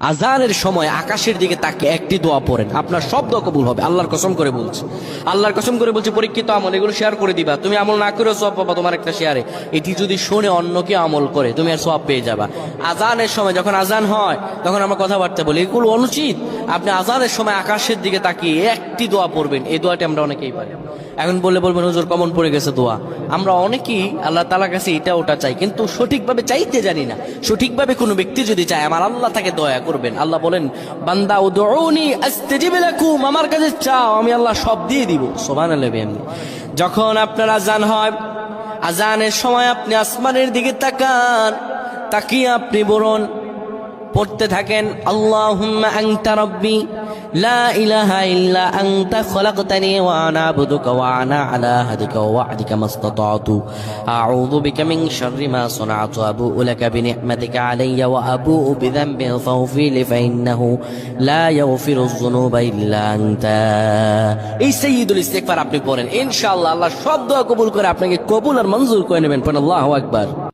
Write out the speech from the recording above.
আজানের সময় আকাশের দিকে তাকে একটি দোয়া পড়েন। আপনার সব দোয়া কবুল হবে। আল্লাহর কসম করে বলছে। আল্লাহর কসম করে বলছে, পরীক্ষিত আমল, এগুলো শেয়ার করে দিবা। তুমি আমল না করেও সব পাবা তোমার একটা শেয়ারে এটি যদি শোনে অন্যকে আমল করে, তুমি আর সব পেয়ে যাবা। আজানের সময় যখন আজান হয়, তখন আমরা কথাবার্তা বলি। এগুলো অনুচিত। আপনি আজানের সময় আকাশের দিকে তাকিয়ে একটি দোয়া পড়বেন। এই দোয়াটি আমরা অনেকেই পারি। এখন বলে বলবেন, হুজুর, কমন পড়ে গেছে দোয়া? আমরা অনেকেই আল্লাহ তালার কাছে এটা ওটা চাই। কিন্তু সঠিকভাবে চাইতে জানি না। সঠিকভাবে কোনো ব্যক্তি যদি চায়, আমার আল্লাহ তাকে দয়া করবেন। আল্লাহ বলেন, বান্দা আমার কাছে চাও, আমি আল্লাহ সব দিয়ে দিব। সুবহানাল্লাহ বিহামদি। যখন আপনার আজান হয়, আজানের সময় আপনি আসমানের দিকে তাকান, তাকিয়ে আপনি বলুন পড়তে থাকেন, আল্লাহুম্মা আনতা রাব্বি আপনি পড়েন। ইনশাআল্লাহ আল্লাহ সব দোয়া কবুল করে আপনাকে কবুল আর মঞ্জুর করে নেবেন। আল্লাহু আকবার।